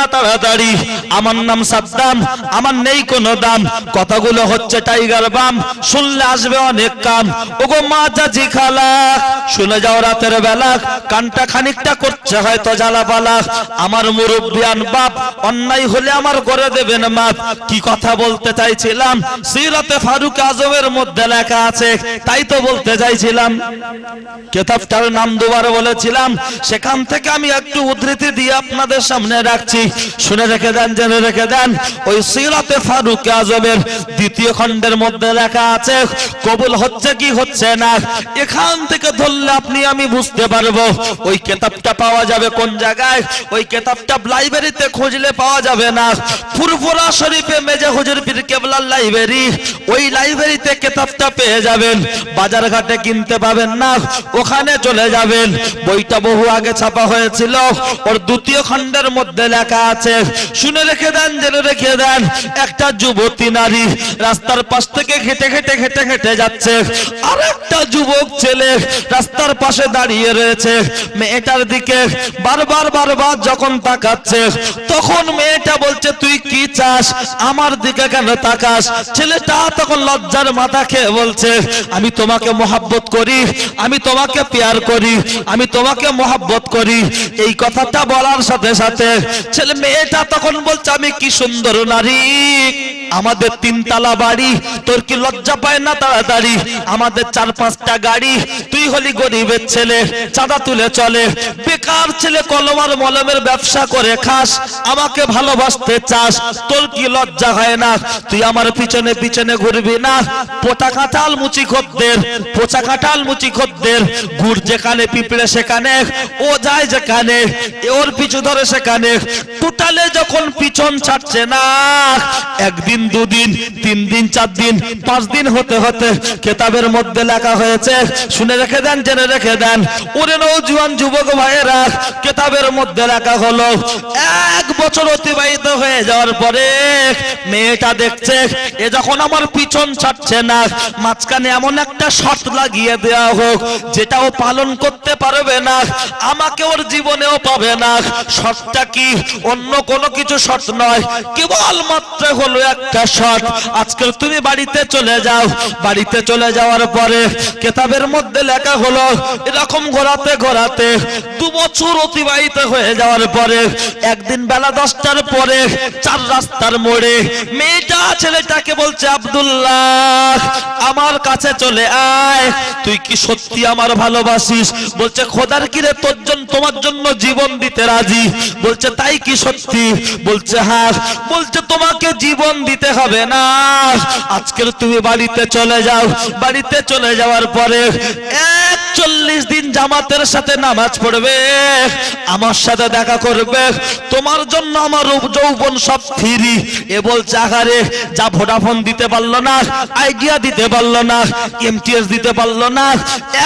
না তাড়াতাড়ি। আমার নাম সাদ্দাম, আমার নেই কোনো দাম। কথাগুলো হচ্ছে টাইগার বাম, শুনলে আসবে অনেক কাম। ওগো মা চাচি খালা, শুনে যাও রাতের বেলা, কানটা খানিকটা করছে হয়তো জ্বালা পালা। আমার মুরব্বিয়ান বাপ, অন্যায় হলে আমার করে দেবেন মাপ। কি কথা বলতে চাইছিলাম? সিরাতে ফারুক আজমের মধ্যে লেখা আছে, তাই তো বলতে চাইছিলাম। কেতাবটার নাম দুবার বলেছিলাম, সেখান থেকে আমি একটু উদ্ধৃতি দিয়ে আপনাদের সামনে রাখছি। শুনে রেখে দেন, জেনে রেখে দেন। ওই সিরাতে ফারুক আজমের দ্বিতীয় খণ্ডের মধ্যে লেখা আছে, কবুল হচ্ছে কি হচ্ছে না? এখান থেকে ধরলে আপনি, আমি বুঝতে পারব। ওই কেতাবটা পাওয়া যাবে কোন জায়গায়? ওই কেতাবটা লাইব্রেরিতে খুঁজলে পাওয়া যাবে না। ফুরফুরা শরীফে মেজে হুজুর পীর কেবলার লাইব্রেরি, ওই লাইব্রেরিতে কেতাবটা পেয়ে যাবেন। বাজার ঘাটে কিনতে পাবেন না, ওখানে চলে যাবেন। বইটা বহু আগে ছাপা হয়েছিল। ওর দ্বিতীয় খণ্ডের মধ্যে লেখা আছে। শুনে রেখে দেন, জেনে রেখে দেন, একটা যুবতী নারী রাস্তার পাশ থেকে হেঁটে হেঁটে হেঁটে হেঁটে যাচ্ছে। আর একটা যুবক ছেলে রাস্তার পাশে দাঁড়িয়ে রয়েছে। মেয়েটার দিকে বারবার বারবার যখন তাকাচ্ছে, তখন মেয়েটা বলছে, তুই কি চাস? আমার দিকে কেন তাকাস? ছেলেটা তখন লজ্জার মাথা খেয়ে বলছে, আমি তোমাকে মহাব্বত করি, আমি তোমাকে পেয়ার করি, আমি তোমাকে মহাব্বত করি। এই কথাটা বলার সাথে সাথে ছেলে মেয়েটা তখন বলছে আমি কি সুন্দর নারী? আমাদের তিনতলা বাড়ি, তোর কি লজ্জা পায় না তাড়াতাড়ি? আমাদের চার পাঁচটা গাড়ি, তুই হলি গরিবের ছেলে, চাঁদা তুলে চলে। বেকার ছেলে কলমার মলমের ব্যবসা করে খাস, আমাকে ভালোবাসতে চাস, তোর কি লজ্জা হয় না? তুই আমার পিছনে পিছনে ঘুরবি না। পোটা কাঁঠাল মুচি খদ্দের, পোচা কাঁঠাল মুচি খদ্দের, গুড় যেখানে পিঁপড়ে সেখানে, ও যায় যেখানে ওর পিছু ধরে সেখানে। টোটালে যখন পিছন ছাড়ছে না, একদিন দুদিন তিন দিন, চার দিন, পাঁচ দিন হতে হতে কেতাবের মধ্যে লেখা হয়েছে, শুনে রেখে দেন, জেনে রেখে দেন। ওরে নৌজুয়ান যুবক ভাইয়েরা, কেতাবের মধ্যে লেখা হলো, এক বছর অতিবাহিত হয়ে যাওয়ার পরে মেয়েটা দেখছে, এ যখন আমার পিছন ছাড়ছে না, মাঝখানে এমন একটা শর্ত লাগিয়ে দেওয়া হোক, যেটাও পালন করতে পারবে না, আমাকে ওর জীবনেও পাবে না। শর্তটা কি? অন্য কোনো কিছু শর্ত নয় কেবল মাত্র হলো একটা শর্ত আজকে তুমি বাড়িতে চলে যাও। বাড়িতে চলে যাওয়ার পরে কেতাবের মধ্যে লেখা হলো, এরকম ঘোরাতে ঘোরাতে দু বছর অতিবাহিত হয়ে যাওয়ার পরে একদিন বেলা দশটার পরে চার রাস্তার মোড়ে মেয়েটা, ছেলেটাকে বলছে, আব্দুল্লাহ, আমার কাছে চলে আয়। তুই কি সত্যি আমার ভালোবাসিস? বলছে, খোদার কিরে, তোর জন্য তোমার জন্য জীবন দিতে রাজি? বলছে, তাই কি সত্যি? বলছে হ্যাঁ। বলছে, তোমাকে জীবন দিতে হবে না। আজকের তুমি বাড়িতে চলে যাও। বাড়িতে চলে যাওয়ার পরে একচল্লিশ দিন জামাতের সাথে নামাজ পড়বে, আমার সাথে দেখা করবে। তোমার জন্য আমার যৌবন সব ফিরি। এ বলছে, আহারে, যা ভোডাফোন দিতে পারল না, আইডিয়া দিতে পারল না, এমটিএস দিতে পারল না।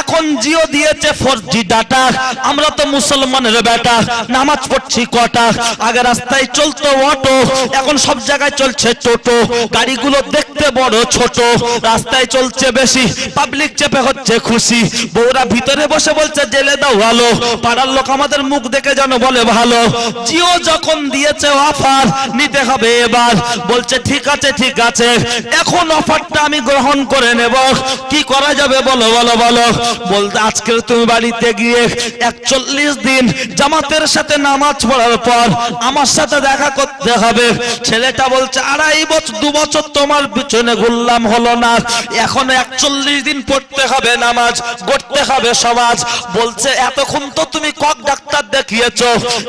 এখন জিও দিয়েছে ফোর জি ডাটা আমরা তো মুসলমানের বেটা, নামাজ পড়ছি কটা। আগে রাস্তায় চলতো অটো এখন সব জায়গায় চলছে টোটো। গাড়িগুলো দেখতে বড় ছোট, রাস্তায় চলছে বেশি পাবলিক চেপে হচ্ছে খুশি। বউরা ভিতরে বসে বলছে, জেলে দাও ভালো পাড়ার লোক আমাদের মুখ দেখে যেন বলে ভালো। জিও যখন দিয়েছে অফার নিতে হবে এবার। বলছে, ঠিক আছে ঠিক আছে, এখন অফারটা আমি গ্রহণ করে নেব। কি করা যাবে বলো বলো বলো? বলতে আজকে তুমি বাড়িতে গিয়ে একচল্লিশ দিন জামাতের সাথে নামাজ পড়ার পর আমার সাথে দেখা করতে হবে। ছেলেটা বলছে, আড়াই বছর, দু বছর তোমার পিছনে ঘুরলাম হলো না। এখন একচল্লিশ দিন পড়তে হবে নামাজ হবে সমাজ। বলছে, এতক্ষণ তো তুমি কক ডাক্তার দেখিয়েছো।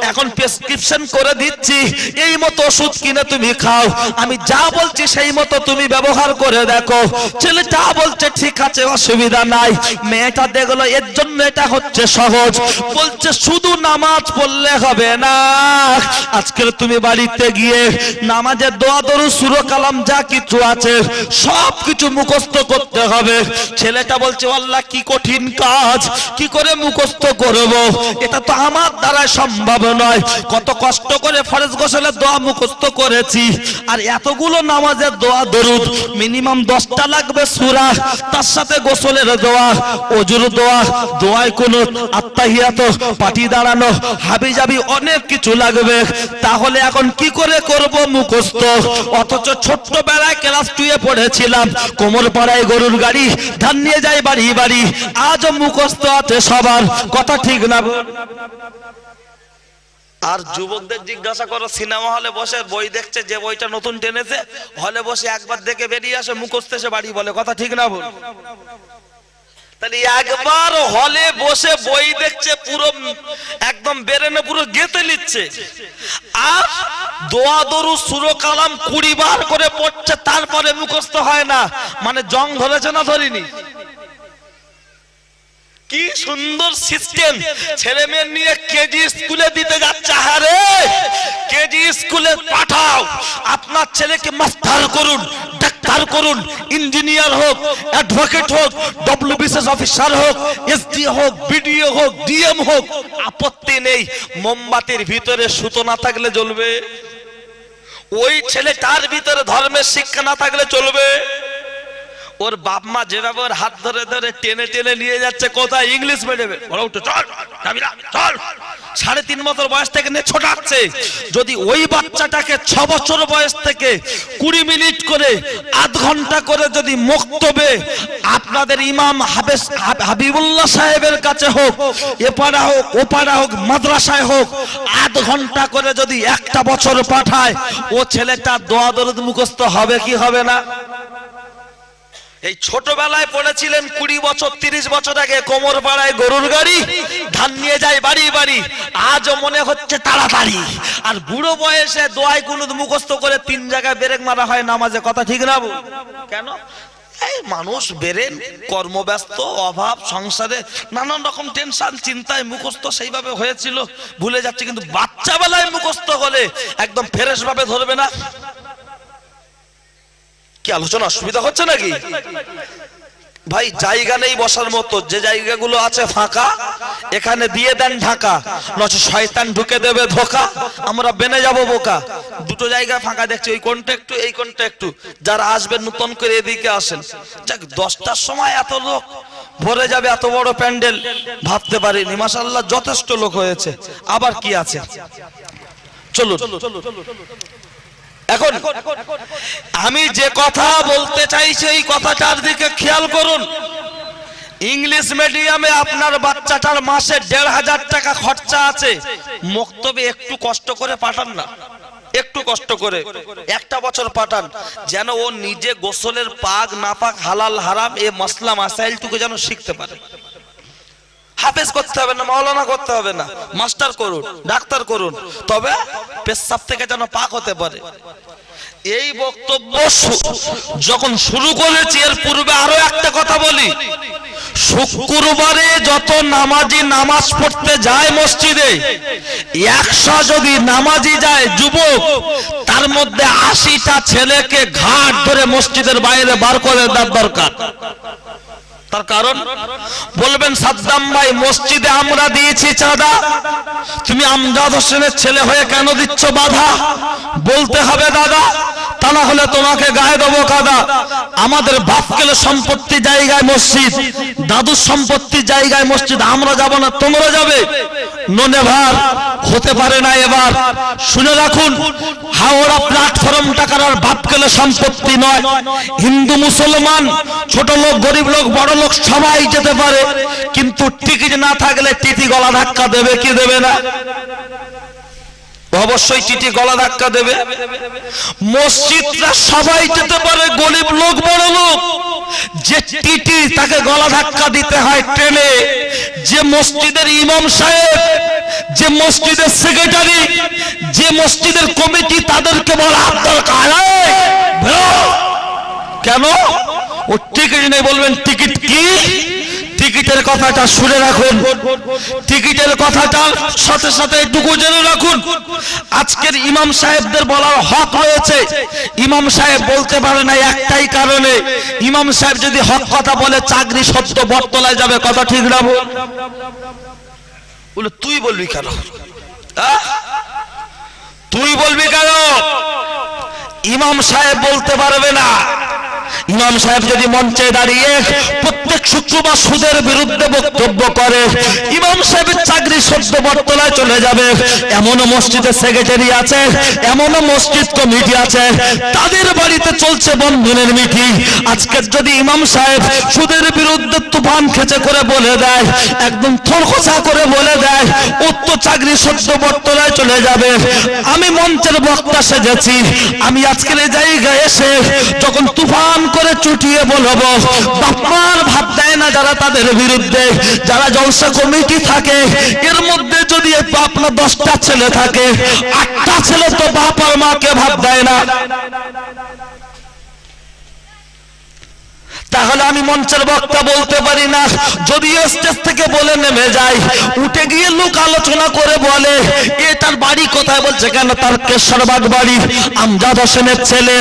এখন প্রেসক্রিপশন করে দিচ্ছি। এই মতো ওষুধ কিনে তুমি খাও। আমি যা বলছি সেই মতো তুমি ব্যবহার করে দেখো। ছেলেটা বলছে, ঠিক আছে, অসুবিধা নাই। মেয়েটা দেখল, এর জন্য এটা হচ্ছে সহজ। বলছে, শুধু নামাজ পড়লে হবে না। আজকের তুমি বাড়িতে গিয়ে নামাজের দোয়া দরু সুরো যা কিছু আছে, সব কিছু মুখস্থ করতে হবে। ছেলেটা বলছে, আল্লাহ, কি কঠিন কাজ, কি করে মুখস্থ করব? এটা তো আমার দ্বারা সম্ভব নয়। কত কষ্ট করে ফরজ গোসলের দোয়া মুখস্থ করেছি, আর এতগুলো নামাজের দোয়া দরুদ, মিনিমাম দশটা লাগবে সুরা, তার সাথে গোসলের দোয়া, অজুর দোয়া, দোয়ায় কোনো আত্মাহিয়াত, পাটি দাঁড়ানো হাবি যাবি অনেক কিছু লাগবে। তাহলে এখন কি করে করব মুখস্থ? অথচ ছোট্ট বেলায় ক্লাস টুয়ে পড়েছিলাম। কোমর পাড়ায় গরুর গাড়ি, ধান নিয়ে যাই বাড়ি বাড়ি। আজও মুখস্থ আছে সবার। কথা ঠিক না? আর যুবকদের জিজ্ঞাসা করো, সিনেমা হলে বসে, বই দেখছে, যে বইটা নতুন টেনেছে, হলে বসে একবার দেখে বেরিয়ে আসে, মুখস্থ এসে বাড়ি বলে। কথা ঠিক না বল। তাহলে একবার হলে বসে বই দেখছে, পুরো একদম বেরেনে পুরো গেতে নিচ্ছে। আর দোয়া দরু সুরো কালাম কুড়ি বার করে পড়ছে, তারপরে মুখস্থ হয় না। মানে জং ধরেছে না ধরিনি? কি সুন্দর সিস্টেম ছেলে মেয়ে নিয়ে কেজি স্কুলে দিতে যাচ্ছে হারে কেজি স্কুলে পাঠাও। আপনার ছেলেকে মাস্টার করুন ডাক্তার করুন ইঞ্জিনিয়ার হোক অ্যাডভোকেট হোক ডব্লিউ বিসিএস অফিসার হোক এসডি হোক বিডিও হোক ডিএম হোক, আপত্তি নেই। মোমবাতির ভিতরে সুতো না থাকলে চলবে ওই ছেলে তার ভিতরে ধর্মের শিক্ষা না থাকলে চলবে। ওর বাপ মা যেভাবে ওর হাত ধরে ধরে টেনে টেনে নিয়ে যাচ্ছে কোথায় ইংলিশ মিডিয়ামে? ওরা উঠে চল যাবি না, চল। সাড়ে তিন বছর বয়স থেকে নিয়ে ছোটাচ্ছে। যদি ওই বাচ্চাটাকে ছ বছর বয়স থেকে কুড়ি মিনিট করে আধ ঘণ্টা করে যদি মক্তবে আপনাদের ইমাম হাবেস হাবিবুল্লাহ সাহেবের কাছে হোক এপাড়া হোক ওপাড়া হোক মাদ্রাসায় হোক আধ ঘণ্টা করে যদি একটা বছর পাঠায় ও ছেলেটা দোয়া দরদ মুখস্থ হবে কি হবে না? এই ছোটবেলায় পড়েছিলেন কুড়ি বছর, তিরিশ বছর আগে কোমর পাড়ায় গরুর গাড়ি, ধান নিয়ে যায় বাড়ি বাড়ি। আজও মনে হচ্ছে তাড়াতাড়ি। আর বুড়ো বয়সে দোয়াই কুনুদ মুখস্থ করে তিন জায়গায় বেরেক মারা হয় নামাজে কথা ঠিক না কেন? এই মানুষ বেরেন কর্মব্যস্ত, অভাব, সংসারে নানান রকম টেনশন, চিন্তায় মুখস্থ সেইভাবে হয়েছিল, ভুলে যাচ্ছে, কিন্তু বাচ্চা বেলায় মুখস্থ হলে একদম ফ্রেশ ভাবে ধরবে না। কি আলোচনা অসুবিধা হচ্ছে নাকি? ভাই, জায়গা নেই বসার মতো। যে জায়গাগুলো আছে ফাঁকা, এখানে দিয়ে দেন ঢাকা। নচে শয়তান ঢুকে দেবে ধোকা, আমরা বেনে যাব বোকা। দুটো জায়গা ফাঁকা দেখছি, ওই কোনটা একটু, এই কোনটা একটু। যারা আসবেন নতুন করে এদিকে আসেন। যাক, দশটার সময় এত লোক, ভরে যাবে এত বড় প্যান্ডেল। ভাবতে পারিনি মাসাল্লাহ যথেষ্ট লোক হয়েছে। আবার কি আছে? চলুন। এখন আমি যে কথা বলতে চাইছি এই কথাটার দিকে খেয়াল করুন। ইংলিশ মিডিয়ামে আপনার বাচ্চাটার মাসে দেড় হাজার টাকা খরচা আছে। মক্তবে একটু কষ্ট করে পাঠান না। একটু কষ্ট করে। একটা বছর পাঠান। যেন ও নিজে গোসলের পাক, নাপাক, হালাল, হারাম এ মশলা মাসাইলটুকু যেন শিখতে পারে। হাফেজ করতে হবে না, মাওলানা করতে হবে না। মাস্টার করুন, ডাক্তার করুন। তবে পেশাব থেকে যেন পাক হতে পারে। এই বক্তব্য যখন শুরু করেছি, এর পূর্বে আরও একটা কথা বলি। শুক্রবারে যত নামাজি নামাজ পড়তে যায় মসজিদে, একশো যদি নামাজি যায় যুবক, তার মধ্যে আশিটা ছেলেকে ঘাট ধরে মসজিদের বাইরে বার করে দেওয়ার দরকার। তার কারণ? বলবেন, সাদ্দাম ভাই, মসজিদে আমরা দিয়েছি চাঁদা। তুমি আমজাদ হোসেনের ছেলে হয়ে কেন দিচ্ছ বাধা? বলতে হবে, দাদা। তা না হলে তোমাকে গায়ে দেবো কাদা। আমাদের বাপ গেলে সম্পত্তি জায়গায় মসজিদ, দাদুর সম্পত্তি জায়গায় মসজিদ, আমরা যাব না, তোমরা যাবে। ননে ভার, হতে পারে না এবার। শুনে রাখুন, হাওড়া প্ল্যাটফর্ম টাকার আর বাপ গেলে সম্পত্তি নয়। হিন্দু, মুসলমান, ছোট লোক, গরিব লোক, বড় লোক, সবাই যেতে পারে। কিন্তু টিকিট না থাকলে টিটি গলা ধাক্কা দেবে কি দেবে না? অবশ্যই চিঠি গলা ধাক্কা দেবে। মসজিদরা সবাই যেতে পারে গরিব লোক বড় লোক। যে টিটি তাকে গলা ধাক্কা দিতে হয় ট্রেনে যে মসজিদের ইমাম সাহেব যে মসজিদের সেক্রেটারি যে মসজিদের কমিটি তাদেরকে বলা এই, কেন? ও টিকিট নেই বলবেন টিকিট কি? টিকিটের কথাটা শুনে রাখুন। টিকিটের কথাটা সাথে সাথে এটুকু জেনে রাখুন। আজকের ইমাম সাহেবদের বলার হক রয়েছে। ইমাম সাহেব বলতে পারে না একটাই কারণে। ইমাম সাহেব যদি হক কথা বলে, চাকরি সত্য বটতলায় যাবে, কথা ঠিক বল? বলে, তুই বলবি কেন? তুই বলবি কেন? ইমাম সাহেব বলতে পারবে না। ইমাম সাহেব যদি মঞ্চে দাঁড়িয়ে প্রত্যেক শুক্রবার সুদের বিরুদ্ধে বক্তব্য করে, ইমাম সাহেবের চাকরি সদ্য বটতলায় চলে যাবে। এমনও মসজিদের সেক্রেটারি আছে, এমনও মসজিদ কমিটি আছে। তাদের বাড়িতে চলছে বন্ধনের মিটিং। আজকে যদি ইমাম সাহেব সুদের বিরুদ্ধে তুফান খেচে করে বলে দেয়, একদম থরকসা করে বলে দেয় উত্ত চাকরি সদ্য বটতলায় চলে যাবে। আমি মঞ্চের বক্তা সেজেছি। আমি আজকের এই জায়গায় এসে যখন তুফান করে চুটিয়ে বলব। বাপমার ভাব দেয় না যারা তাদের বিরুদ্ধে। যারা জলসা কমিটি থাকে, এর মধ্যে যদি আপনার দশটা ছেলে থাকে, আটটা ছেলে তো বাপ আর মাকে ভাব দেয় না। তাহলে আমি মঞ্চের বক্তা বলতে পারি না। যদি স্টেজ থেকে বলে নেমে যায়, উঠে গিয়ে লোক আলোচনা করে বলে, এ তার বাড়ি কোথায়? বলছে, কেন তার কেশ্বরবাগ বাড়ি? আমজাদ হোসেনের ছেলে।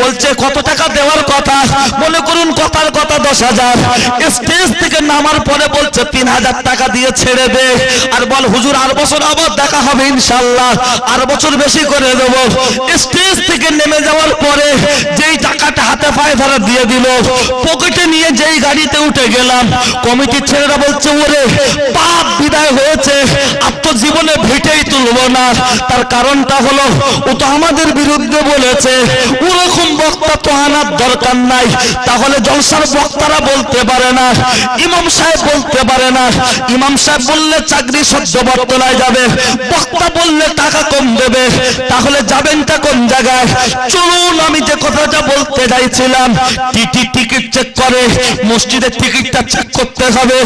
বলছে, কত টাকা দেওয়ার কথা? মনে করুন, কথার কথা দশ হাজার। স্টেজ থেকে নামার পরে বলছে, তিন হাজার টাকা দিয়ে ছেড়ে দে। আর বল, হুজুর, আর বছর আবার দেখা হবে ইনশাল্লাহ আর বছর বেশি করে দেব। স্টেজ থেকে নেমে যাওয়ার পরে যেই টাকাটা হাতে পায়ে ধরে দিয়ে দিল পকেটে নিয়ে যেই গাড়িতে উঠে গেলাম, কমিটির ছেলেরা বলছে, ওরে, পাপ বিদায় হয়েছে আর তো জীবনে ভেটেই তুলবো না। তার কারণটা হলো, ও তো আমাদের বিরুদ্ধে বলেছে, ওরকম বক্তা তো আনার দরকার নাই। তাহলে জলসার বক্তারা বলতে পারে না, ইমাম সাহেব বলতে পারে না। ইমাম সাহেব বললে চাকরি সহ্য বর্তলায় যাবে, বক্তা বললে টাকা কম দেবে। তাহলে যাবেনটা কোন জায়গায়? চলুন, আমি যে কথাটা বলতে চাইছিলাম টিটি টিকিট চেক করে মসজিদের টিকিটটা চেক করতে হবে।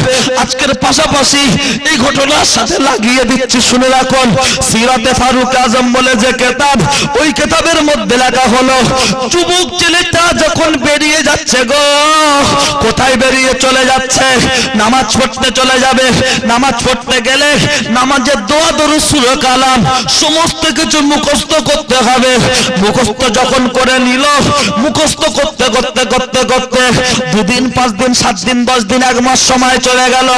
আজকের পাশাপাশি এই ঘটনার সাথে লাগিয়ে দিচ্ছি, শুনে রাখুন। সিরাতে ফারুক আজম বলে যে কেতাব, ওই কেতাবের মধ্যে লেখা হলো, যুবক ছেলেটা যখন বেরিয়ে যাচ্ছে গো, কোথায় বেরিয়ে চলে যাচ্ছে? নামাজ পড়তে চলে যাবে, নামাজ পড়তে গেলে নামাজের দোয়া দরু সুর, কালাম সমস্ত কিছু মুখস্থ করতে হবে। মুখস্থ যখন করে নিল, মুখস্থ করতে করতে করতে করতে দুদিন, পাঁচ দিন, সাত দিন, দশ দিন, এক মাস সময় চলে গেল।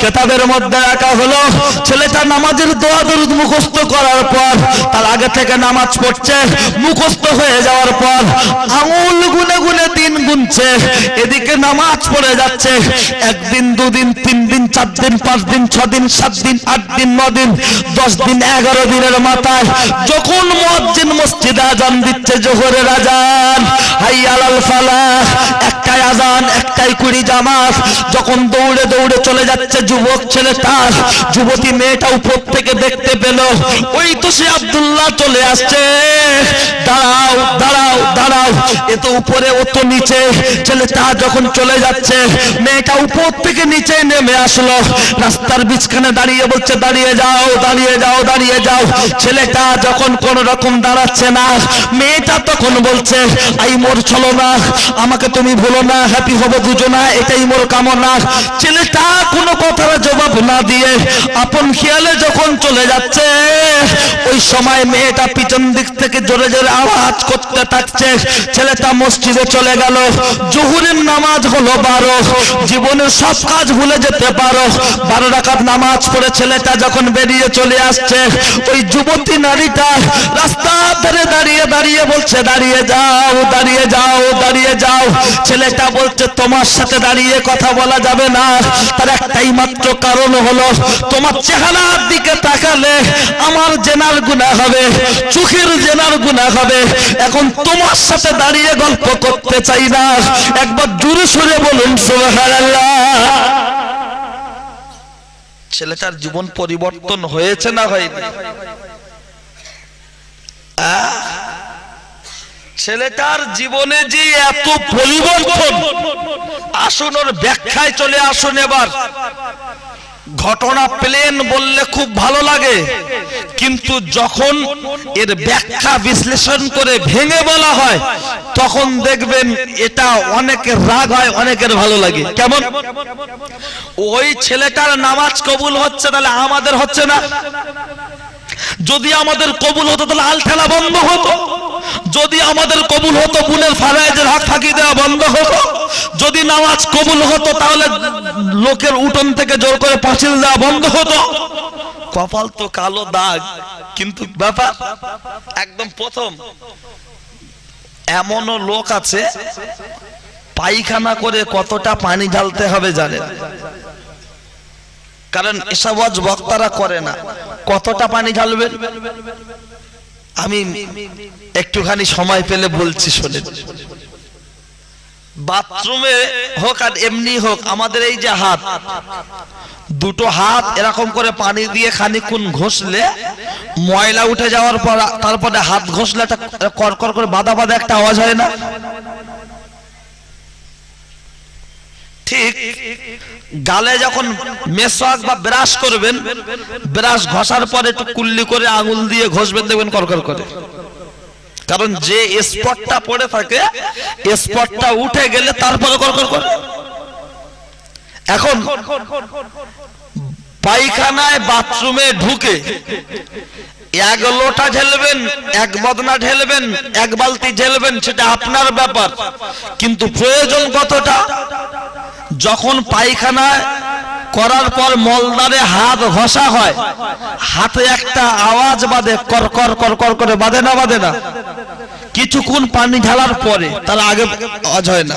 কেতাবের মধ্যে রাখা হলো, ছেলেটা নামাজের দোয়া দরুদ মুখস্থ করার পর, তার আগে থেকে নামাজ পড়ছে, মুখস্থ হয়ে যাওয়ার পর, আঙুল গুনে গুনে দিন গুনছে, এদিকে নামাজ পড়ে যাচ্ছে, একদিন, দুদিন, তিন দিন, চার দিন, পাঁচ দিন, ছ দিন, সাত দিন, আট দিন, ন দিন, দশ দিন, এগারো দিনের মাথায়, যখন মসজিদ মসজিদে আজান দিচ্ছে জোহরের আজান, হাই আলাল ফালা একটাই আজান একটাই কুড়ি জামাত। যখন দৌড়ে দৌড়ে চলে যাচ্ছে যুবক ছেলেটা, যুবতী মেয়েটা উপর থেকে দেখতে পেল, ওই তো সে আব্দুল্লাহ চলে আসছে। দাঁড়াও দাঁড়াও দাঁড়াও। এ তো উপরে, ও তো নিচে। ছেলেটা যখন চলে যাচ্ছে, মেয়েটা উপর থেকে নিচে নেমে আসলো। রাস্তার বিছখানে দাঁড়িয়ে বলছে, দাঁড়িয়ে যাও দাঁড়িয়ে যাও দাঁড়িয়ে যাও। ছেলেটা যখন কোন রকম দাঁড়াচ্ছে না, মেয়েটা তখন বলছে, আই মোর চলো না আমাকে তুমি ভুলো না। হ্যাপি হব দুজনা, এটাই মোর কামনা। ছেলেটা কোনো কথার জবাব না দিয়ে আপন খেয়ালে যখন চলে যাচ্ছে, ওই সময় মেয়েটা পিছন দিক থেকে জোরে জোরে আওয়াজ করতে থাকছে। ছেলেটা মসজিদে চলে গেল। জহুরের নামাজ হলো বারো। জীবনের সব কাজ ভুলে যেতে পারো। বারো রাকাত নামাজ পড়ে ছেলেটা যখন বেরিয়ে চলে আসছে, ওই যুবতী নারীটা রাস্তার ধারে দাঁড়িয়ে দাঁড়িয়ে বলছে, দাঁড়িয়ে যাও দাঁড়িয়ে যাও দাঁড়িয়ে যাও। ছেলেটা বলছে, তোমার সাথে দাঁড়িয়ে কথা বলা যাবে না। তার একটাই মাত্র কারণ হলো, তোমার চেহারার দিকে তাকালে আমার জেনার গুণা হবে, চোখের জেনার গুণা হবে। এখন তোমার সাথে দাঁড়িয়ে গল্প করতে চাই না। একবার জোরে সরে বলুন ছেলেটার জীবন পরিবর্তন হয়েছে না হয়নি? আহ? ছেলেটার জীবনে যে এত পরিবর্তন, আসুন ওর ব্যাখ্যায় চলে আসুন এবার। ঘটনা প্লেন বললে খুব ভালো লাগে, কিন্তু যখন এর ব্যাখ্যা বিশ্লেষণ করে ভেঙে বলা হয়, তখন দেখবেন এটা অনেকের রাগ হয়, অনেকের ভালো লাগে। কেমন? ওই ছেলেটার নামাজ কবুল হচ্ছে, তাহলে আমাদের হচ্ছে না। যদি আমাদের কবুল হতো, তাহলে আলঠেলা বন্ধ হতো। যদি আমাদের কবুল হতো বুনের ফারাইজের হাত ফাঁকি দেওয়া বন্ধ হতো। যদি নামাজ কবুল হতো, তাহলে লোকের উঠোন থেকে জোর করে পাঁচিল দেওয়া বন্ধ হতো। কপাল তো কালো দাগ, কিন্তু ব্যাপার, একদম প্রথম। এমনও লোক আছে, পায়খানা করে কতটা পানি ঢালতে হবে জানে। কারণ এসব বক্তারা করে না। কতটা পানি ঢালবেন? আমি একটুখানি সময় পেলে বলছি শুনে। বাথরুমে হোক আর এমনি হোক, আমাদের এই যে হাত, দুটো হাত এরকম করে পানি দিয়ে খানিকুন ঘষলে ময়লা উঠে যাওয়ার পর, তারপরে হাত ঘষলে একটা কর করে বাঁধা বাঁধা একটা আওয়াজ হয় না? ঠিক গালে যখন মেসওয়াক বা ব্রাশ করবেন, ব্রাশ ঘষার পরে একটু কুল্লি করে আঙুল দিয়ে ঘষবেন, দেখবেন করকর করে। কারণ যে স্পটটা পড়ে থাকে, স্পটটা উঠে গেলে তারপরে করকর করে। এখন পায়খানায় বাথরুমে ঢুকে এক লোটা ঢেলবেন, এক বদনা ঢেলবেন, এক বালতি ঢেলবেন, সেটা আপনার ব্যাপার। কিন্তু প্রয়োজন কতটা? যখন পায়খানায় করার পর মলদারে হাত ঘষা হয়, হাতে একটা আওয়াজ বাদে কর কর কর কর করে বাদে না বাদে না। কিছুক্ষণ পানি ঢালার পরে, তার আগে আওয়াজ হয় না।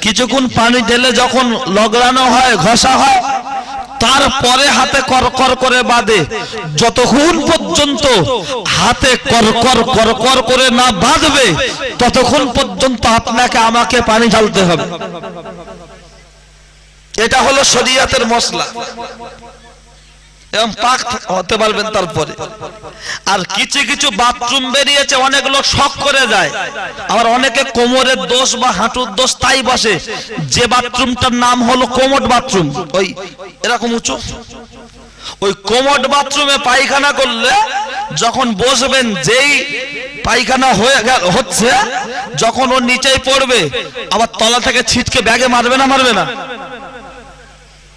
কিছুক্ষণ পানি ঢেলে যখন লগড়ানো হয়, ঘষা হয় তারপরে হাতে করকর কর বাঁধে। যতক্ষণ পর্যন্ত হাতে করকর করকর কর কর করে না বাঁধবে, ততক্ষণ পর্যন্ত আপনাকে আমাকে পানি ঢালতে হবে। এটা হলো শরিয়াতের মশলা। এবং পাক হতে পারবেন তারপরে। আর কিছু কিছু বাথরুম বেরিয়েছে, অনেক লোক শখ করে যায়। আবার অনেকে কোমরের দোষ বা হাঁটুর দোষ তাই বসে। যে বাথরুমটার নাম হলো কোমট বাথরুম। ওই, এরকম উঁচু? ওই কোমট বাথরুমে পায়খানা করলে যখন বসবেন, যেই পায়খানা হয়ে হচ্ছে, যখন ও নিচেই পড়বে, আবার তলা থেকে ছিটকে ব্যাগে মারবে না মারবে না?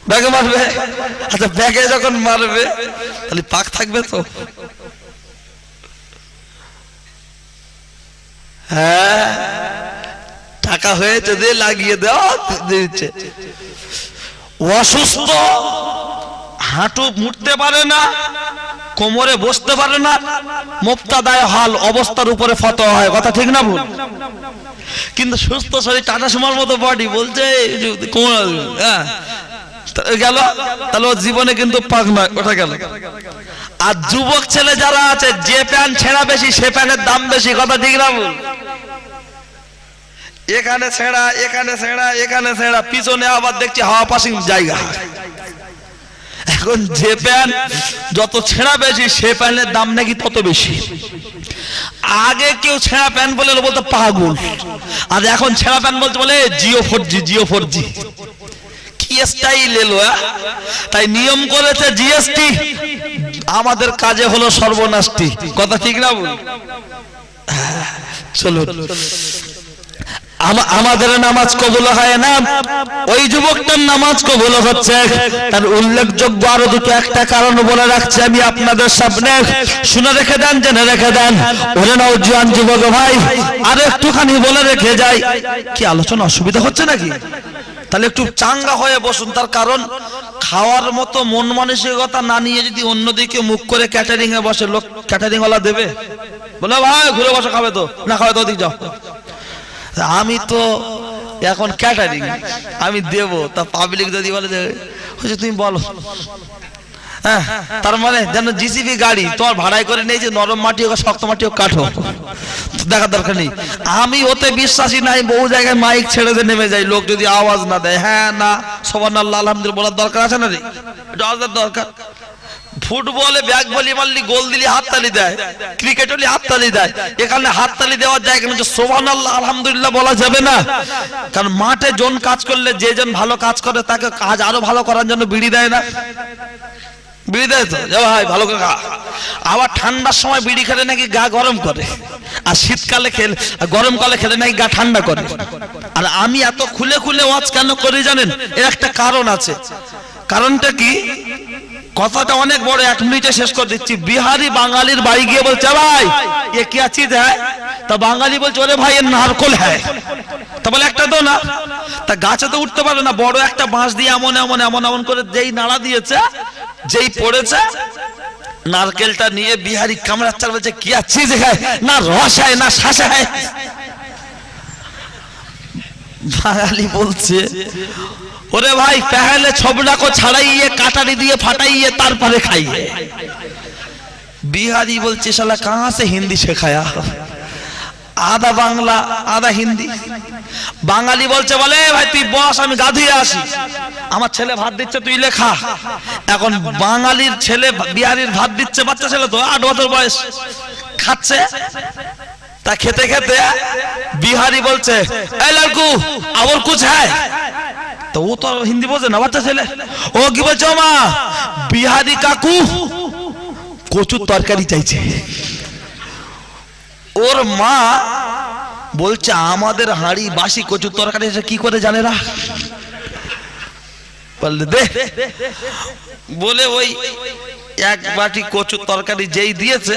ব্যাগে মারবে? আচ্ছা ব্যাগে যখন মারবে, তাহলে পাক থাকবে তো? হ্যাঁ টাকা হয়েছে দিয়ে লাগিয়ে দেওয়া দিচ্ছে। অসুস্থ, হাঁটু মুড়তে পারে না, কোমরে বসতে পারে না, মুক্তাদায় হাল অবস্থার উপরে ফত হয়, কথা ঠিক না ভুল? কিন্তু সুস্থ শরীর টাটা সুমার মতো বডি বলছে কোমর হ্যাঁ গেল। তাহলে ও জীবনে কিন্তু পাক নয়, ওটা গেল। আর যুবক ছেলে যারা আছে, যে প্যান্ট ছেঁড়া বেশি, সে প্যান্টের দাম বেশি, কথা ঠিক না এখানে ছেঁড়া এখানে ছেঁড়া এখানে ছেঁড়া, পিছনে আবার দেখছি হাওয়া পাসিং জায়গা। এখন যে প্যান্ট যত ছেঁড়া বেশি, সে প্যান্টের দাম নাকি তত বেশি। আগে কেউ ছেঁড়া প্যান্ট বলে বলতো পাগল। আর এখন ছেঁড়া প্যান্ট বলতে বলে Jio four G, Jio four G. Style এলো তাই নিয়ম করেছে জিএসটি আমাদের কাজে হলো সর্বনাশটি। কথা ঠিক না বল? চলো আমাদের নামাজ কবুল হয় না। ওই যুবকটার নামাজ কবুল হচ্ছে। তার উল্লেখযোগ্য আরও দুটো একটা কারণ বলে রাখছি আমি আপনাদের সামনে। শুনে রেখে দেন, জেনে রেখে দেন। ওরে নাও জুয়ান যুবক ভাই, আর একটুখানি বলে রেখে যাই। কি আলোচনা অসুবিধা হচ্ছে নাকি? তাহলে একটু চাঙ্গা হয়ে বসুন। তার কারণ খাওয়ার মতো মন মানসিকতা না নিয়ে যদি অন্যদিকে মুখ করে ক্যাটারিং এ বসে, লোক ক্যাটারিং ওলা দেবে? বলে, ভাই, ঘুরে বসে, খাবে তো। না, খাবে তো, ওদিক যাও। আমি তো এখন ক্যাটারিং আমি দেব। তা পাবলিক যদি বলে যে তুমি বলো। হ্যাঁ তার মানে যেন জিসিবি গাড়ি তোমার ভাড়াই করে নেই যে নরম মাটি হোক শক্ত মাটি হোক কাঠো দেখার দরকার নেই। আমি ওতে বিশ্বাসী নাই, বহু জায়গায় মাইক ছেড়ে দিয়ে নেমে যাই, লোক যদি আওয়াজ না দেয়। হ্যাঁ না সবার আল্লাহ আলহামদুলিল্লাহ, বলার দরকার আছে না রে? এটা দরকার। ফুটবলে ব্যাগ বলি মারলি, গোল দিলি, হাততালি দেয়। ক্রিকেট হলে হাততালি দেয়। এখানে হাততালি দেওয়ার জায়গা কিন্তু সোহান আল্লাহ আলহামদুলিল্লাহ বলা যাবে না। কারণ মাঠে জন কাজ করলে যে জন ভালো কাজ করে, তাকে কাজ আরও ভালো করার জন্য বিড়ি দেয় না। বিড়ি আবার ঠান্ডার সময় বিড়ি খেলে নাকি গা গরম করে। আর শীতকালে খেলে গরমকালে খেলে নাকি গা ঠান্ডা করে। আর আমি এত খুলে খুলে ওয়াজ কেন করি জানেন? এর একটা কারণ আছে। কারণটা কি? কথাটা অনেক বড়, এক মিনিটে শেষ করে দিচ্ছি। বিহারি বাঙালির বাড়ি গিয়ে বলছে ভাই, এ কি চিজ হ্যাঁ? তা বাঙালি বলছে, ওরে ভাই এর নারকল হ্যাঁ। তা বলে, একটা তো না। তা গাছে তো উঠতে পারে না, বড় একটা বাঁশ দিয়ে এমন এমন এমন এমন করে যেই নাড়া দিয়েছে যেই পড়েছে, নারকেলটা নিয়ে বিহারি কামড়াচ্চার বলছে, কি আর চিজ হ্যাঁ না রস হয় না শ্বাস হয় বাঙালি বলছে, ওরে ভাই, পেহালে ছবড়াকো ছাড়াইয়ে, কাটারি দিয়ে ফাটাইয়ে, তারপরে খাইয়ে। বিহারি বলছে, শালা, কাহা সে হিন্দি শেখায়া? আধা বাংলা, আধা হিন্দি। বাঙালি বলছে, বলে ভাই, তুই বস, আমি গা ধুয়ে আসি। আমার ছেলে ভাত দিচ্ছে, তুই লেখা। এখন বাঙালির ছেলে বিহারির ভাত দিচ্ছে, বাচ্চা ছেলে তো আট বছর বয়স। খাচ্ছে। তা খেতে খেতে বিহারি বলছে এই লালকু, আবার কুছ হ্যায়? তো ও তো হিন্দি বোঝে না, বাচ্চা ছেলে। ও কি বলছো মা, বিহারি কাকু, কচুর তরকারি চাইছে। ওর মা বলছে, আমাদের হাঁড়ি বাসি কচুর তরকারি কি করে জানে না? বললে, দে। বলে ওই এক বাটি কচুর তরকারি যেই দিয়েছে,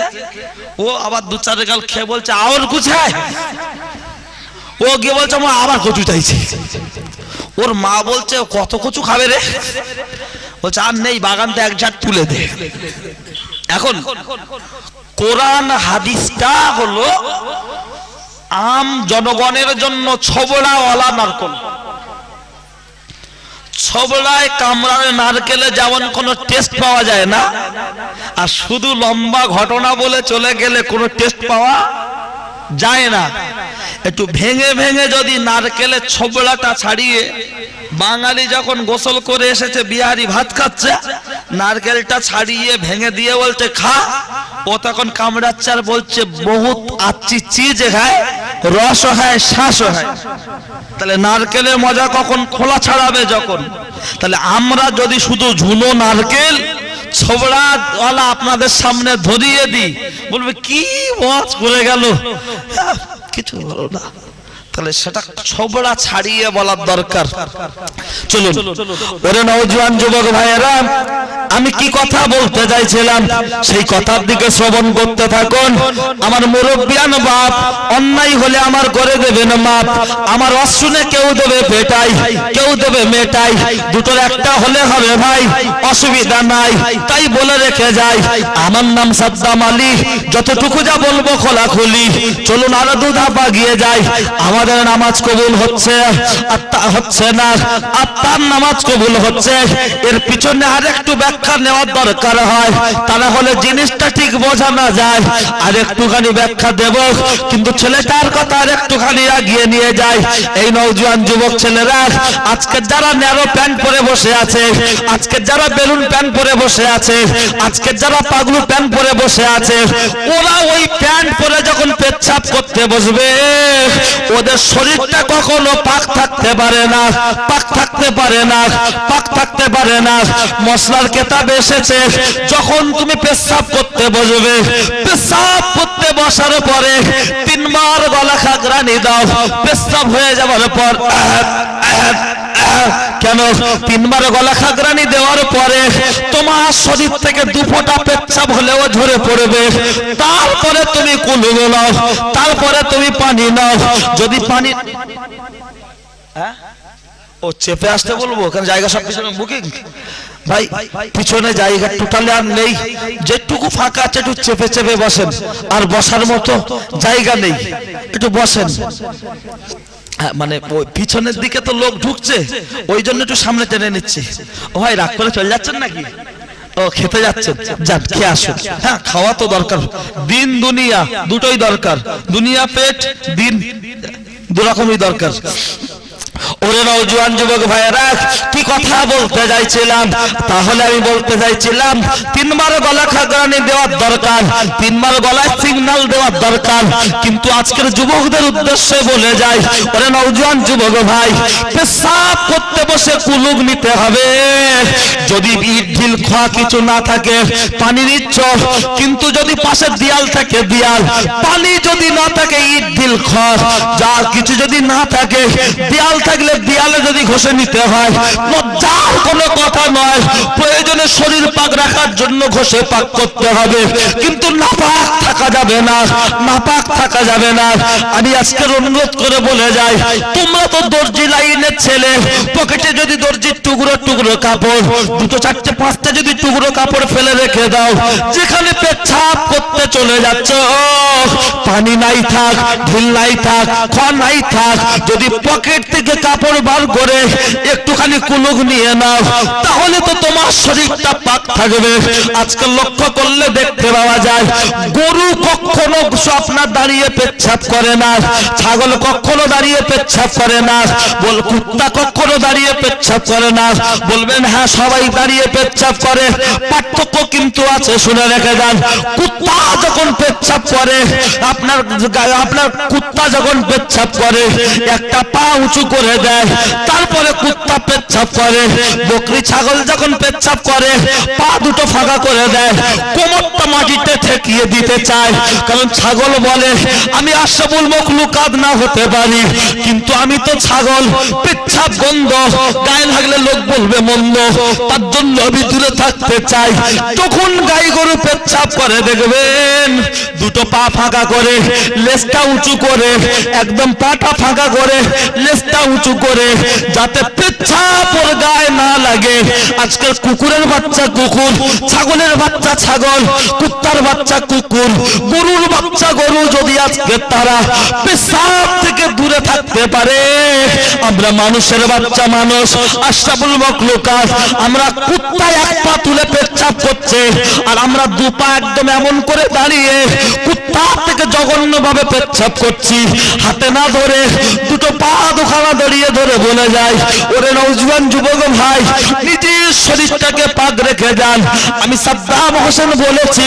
ও আবার দু চার গাল খেয়ে বলছে আর কুছায় ও গিয়ে বলছে আমার আবার কচু চাইছে। ওর মা বলছে, কত কচু খাবে রে? বলছে, আর নেই বাগানতে এক ঝাড় তুলে দে। এখন কোরআন হাদিসটা হলো আম জনগণের জন্য ছবড়াওয়ালা নারকল। ছবড়ায় কামড়ার নারকেলে যেমন কোনো টেস্ট পাওয়া যায় না, আর শুধু লম্বা ঘটনা বলে চলে গেলে কোনো টেস্ট পাওয়া যায় না। একটু ভেঙে ভেঙে যদি নারকেলের ছবড়াটা ছাড়িয়ে বাঙালি যখন গোসল করে এসেছে, বিহারি ভাত খাচ্ছে, নারকেলটা ছাড়িয়ে ভেঙে দিয়ে বলছে, খা। ও তখন কামড়াচ্ছে আর বলছে, বহুত আচ্ছি চিজ হ্যায় রস হয় শ্বাস হয় তাহলে নারকেলের মজা কখন খোলা ছাড়াবে যখন? তাহলে আমরা যদি শুধু ঝুনো নারকেল ছোবড়াওয়ালা আপনাদের সামনে ধরিয়ে দিই। বলবে কি ওয়াজ করে গেল? কিছু বলো না। তাহলে সেটা ছবড়া ছাড়িয়ে বলার দরকার। চলুন। ওরে নওজোয়ান যুবক ভাইয়েরা আমি কি কথা বলতে চাইছিলাম? সেই কথার দিকে শ্রবণ করতে থাকুন। আমার মুরব্বিয়ান বাপ অন্যায় হলে আমার করে দেবেন মাপ। আমার অশুনে কেউ দেবে পেটাই কেউ দেবে মেটাই। দুটোর একটা হলে হবে ভাই অসুবিধা নাই তাই বলে রেখে যাই। আমার নাম সাদ্দাম আলী যতটুকু যা বলব খোলাখুলি। চলুন আরও দু ধাপা গিয়ে যাই। আমাদের নামাজ কবুল হচ্ছে তা হচ্ছে না আত্মার নামাজ কবুল হচ্ছে। এর পিছনে আর একটু ব্যাখ্যা নেওয়ার দরকার হয় তা না হলে জিনিসটা ঠিক বোঝা না যায়। আর একটুখানি ব্যাখ্যা দেব, কিন্তু ছেলেটার কথা আর একটুখানি আগিয়ে নিয়ে যায় এই নওজোয়ান যুবক ছেলেরা, আজকে যারা ন্যারো প্যান্ট পরে বসে আছে, আজকে যারা বেলুন প্যান্ট পরে বসে আছে, আজকে যারা পাগলু প্যান্ট পরে বসে আছে, ওরা ওই প্যান্ট পরে যখন পেচ্ছাপ করতে বসবে, ওদের শরীরটা কখনো পাক থাকতে পারে না, পাক থাকতে পারে না, পাক থাকতে পারে না। মশলার কেতাব এসেছে, যখন তুমি পেশাব করতে বসবে, পেশাব করতে বসার পরে তিনবার গলা খাগরানি দাও, পেশাব হয়ে যাওয়ার পর কেন তিনবার গলা খাগরানি দেওয়ার পরে তোমার শরীর থেকে দু ফোঁটা পেচ্ছাপ হলেও ঝরে পড়বে। তারপরে তুমি কুলু নাও, তারপরে তুমি পানি নাও। যদি পানি হ্যাঁ? ও, চেপে আসতে বলব? ওখানে জায়গা সব পিছনে বুকিং ভাই, পিছনে জায়গা টোটালি আর নেই। যেটুকু ফাঁকা আছে একটু চেপে চেপে বসেন। আর বসার মতো জায়গা নেই। একটু বসেন। মানে ওই পিছনের দিকে তো লোক ঢুকছে, ওই জন্য একটু সামনে টেনে নিচ্ছে। ও ভাই, রাগ করে চলে যাচ্ছেন নাকি? ও, খেতে যাচ্ছে যান, খেয়ে আসুন। হ্যাঁ খাওয়া তো দরকার। দিন, দুনিয়া, দুটোই দরকার। দুনিয়া, পেট, দিন, দুরকমই দরকার। ওরে নওজোয়ান যুবক উদ্দেশ্যে বলে যায় ওরে যুবক ভাই, পেশাব করতে বসে কুলুক নিতে হবে। যদি ঢিল, খোয়া কিছু না থাকে পানি নিচ্ছ কিন্তু যদি পাশে দেয়াল থাকে, দেয়াল। পানি যদি না থাকে, ইট, ঢিল খড় যা কিছু যদি না থাকে, দেয়াল থাকলে দেয়ালে যদি ঘষে নিতে হয়, লজ্জার কোনো কথা নয়। প্রয়োজনে শরীর পাক রাখার জন্য ঘষে পাক করতে হবে। কিন্তু নাপাক থাকা যাবে না, নাপাক থাকা যাবে না। আমি আজকের অনুরোধ করে বলে যাই, তোমরা তো দর্জি লাইনের ছেলে, পকেটে যদি দর্জির টুকরো টুকরো কাপড়, দুটো, চারটে, পাঁচটা যদি টুকরো কাপড় ফেলে রেখে দাও, যেখানে পেচ্ছাপ করতে চলে যাচ্ছ, পানি নাই থাক, ঢিল নাই থাক খড় নাই থাক, যদি পকেট থেকে কাপড় বার করে একটুখানি কুলুক নিয়ে নাও। তাহলে তো তোমার শরীরটা পাক থাকবে। আজকাল লক্ষ্য করলে দেখতে পাওয়া যায়, গরু কখনো আপনার দাঁড়িয়ে পেচ্ছাপ করে না, ছাগল কখনো দাঁড়িয়ে পেচ্ছাপ করে না, বল কুত্তা কখনো দাঁড়িয়ে পেচ্ছাপ করে না। বলবেন হ্যাঁ সবাই দাঁড়িয়ে পেচ্ছাপ করে। পার্থক্য কিন্তু আছে, শুনে রেখে যান। কুত্তা যখন পেচ্ছাপ করে, আপনার আপনার কুত্তা যখন পেচ্ছাপ করে, একটা পা উঁচু করে দেয়। তারপরে কুত্তা পেচ্ছাপ করে। বকরি ছাগল যখন পেচ্ছাপ করে, পা দুটো ফাঁকা করে দেয়। কোমরটা মাটিতে ঠেকিয়ে দিতে চায়। কারণ ছাগল বলে, আমি আশাবুল মখলুকাত না হতে পারি। কিন্তু আমি তো ছাগল, পেচ্ছাপ গন্ধ, গায়ে লাগলে লোক বলবে মন্দ। তার জন্য আমি দূরে থাকতে চাই। তখন গাই গরু পেচ্ছাপ করে, দেখবেন দুটো পা ফাঁকা করে, লেজটা উঁচু করে, একদম পাটা ফাঁকা করে, লেজটা উঁচু করে, যাতে পেচ্ছাপ ওর গায়ে না লাগে। আজকাল কুকুরের বাচ্চা কুকুর, ছাগলের বাচ্চা ছাগল, কুত্তার বাচ্চা কুকুর, গরুর বাচ্চা গরু যদি আজকে তারা পেশাব থেকে দূরে থাকতে পারে, আমরা মানুষের বাচ্চা মানুষ। আশরাফুল মখলুকাত আমরা কুত্তা এক পা তুলে পেচ্ছাপ করছে, আর আমরা দু পা একদম এমন করে দাঁড়িয়ে কুত্তা থেকে জঘন্য ভাবে পেচ্ছাপ করছি। হাতে না ধরে দুটো পা দুখানা দাঁড়িয়ে ধরে বলে যায়, ওরে নৌজওয়ান যুবক ভাই, নিজের শরীরটাকে পাক রেখে যান। আমি সাদ্দাম হোসেন বলেছি,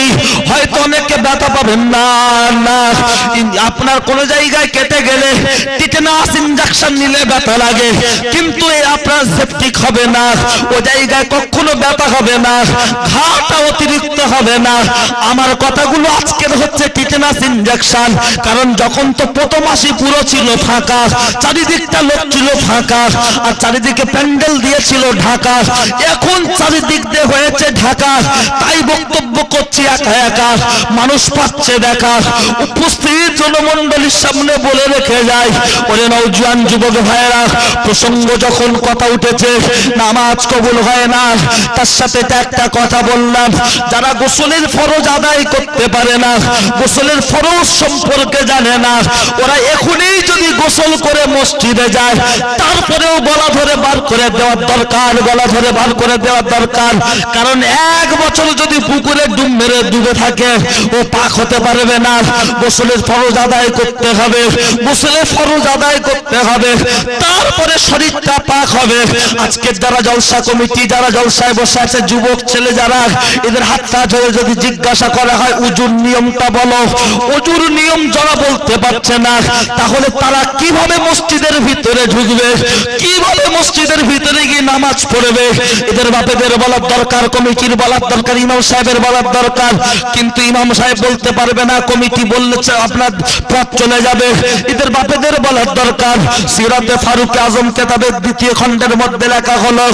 হয়তো অনেকে ব্যথা পাবেন না না। আপনার কোন জায়গায় কেটে গেলে টিটেনাস ইনজেকশন নিলে ব্যথা লাগে। কিন্তু এই আপনার সেপটিক হবে না, ও জায়গায় কখনো ব্যথা হবে না, ঘাটা অতিরিক্ত হবে না। আমার কথাগুলো আজকের হচ্ছে টিটেনাস ইনজেকশন কারণ যখন তো প্রথম মাসি পুরো ছিল ফাঁকা। চারিদিকটা লোক ছিল ফাঁকা। আর চারিদিকে প্যান্ডেল দিয়েছিল ঢাকা। এখন চারিদিক দিয়ে হয়েছে ঢাকা। তাই বক্তব্য করছি একা একা। মানুষ পাচ্ছে দেখা। উপস্থিত জনমন্ডলীর সামনে বলে রেখে যায় ওরে নৌজওয়ান যুবক ভাইয়েরা, প্রসঙ্গ যখন কথা উঠেছে, নামাজ কবুল হয় না। তার সাথে একটা কথা বললাম। যারা গোসলের ফরজ আদায় করতে পারে না, গোসলের ফরজ সম্পর্কে জানে না। ওরা এখনই যদি গোসল করে মসজিদে যায়, তারপরেও গলা ধরে বার করে দেওয়ার দরকার, গলা ধরে বার করে দেওয়ার দরকার। কারণ এক বছর যদি পুকুরে ডুব মেরে ডুবে থাকে, ও পাক হতে পারবে না। গোসলের ফরজ আদায় করতে হবে, গোসলের ফরজ আদায় করতে হবে। তারপরে শরীরটা পাক হবে। আজকের যারা জলসা কমিটি, যারা জলসায় বসে আছে, যুবক, ছেলে যারা, এদের হাতটা ধরে যদি জিজ্ঞাসা করা হয়, উজুর নিয়মটা বলো? উজুর নিয়ম যারা বলতে পারছে না, তাহলে তারা কীভাবে মসজিদের ভিতরে ঢুকবে? কীভাবে মসজিদের ভিতরে গিয়ে নামাজ পড়বে? এদের বাপেদের বলার দরকার, কমিটির বলার দরকার, ইমাম সাহেবের বলার দরকার। কিন্তু ইমাম সাহেব বলতে পারবে না, কমিটি বললে আপনার পথ চলে যাবে। এদের বাপেদের বলার দরকার। সিরাতে ফারুক আজম কেতাবের দ্বিতীয় খণ্ডের মধ্যে লেখা হলো,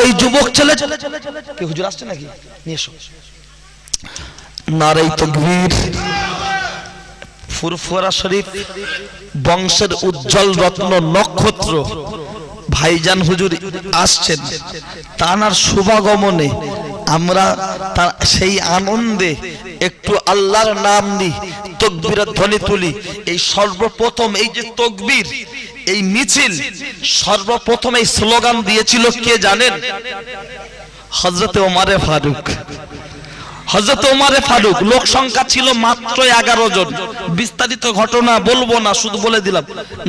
ওই যুবক ছেলে কি, হুজুর আসছে নাকি? নিয়ে এসো। নারাই তকবীর। ফুরফুরা শরীফ, বংশের উজ্জ্বল রত্ন নক্ষত্র ভাইজান হুজুর আসছেন। তানার শুভাগমনে আমরা তার সেই আনন্দে একটু আল্লাহর নাম নিই, তকবীরের ধ্বনি তুলি। এই সর্বপ্রথম এই যে তকবীর, এই মিছিল, সর্বপ্রথম এই স্লোগান দিয়েছিল কে জানেন? হজরতে ওমারে ফারুক। হজরত ওমারে ফারুক, লোক সংখ্যা ছিল মাত্র এগারো জন। বিস্তারিত ঘটনা বলব না, শুধু বলে দিলাম।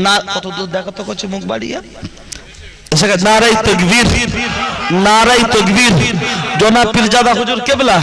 না কত দূর দেখা তো করছে মুখ বাড়িয়ে। নারাই তকবীর নারাই তকবীর। জনাব পীরজাদা হুজুর কেবলা।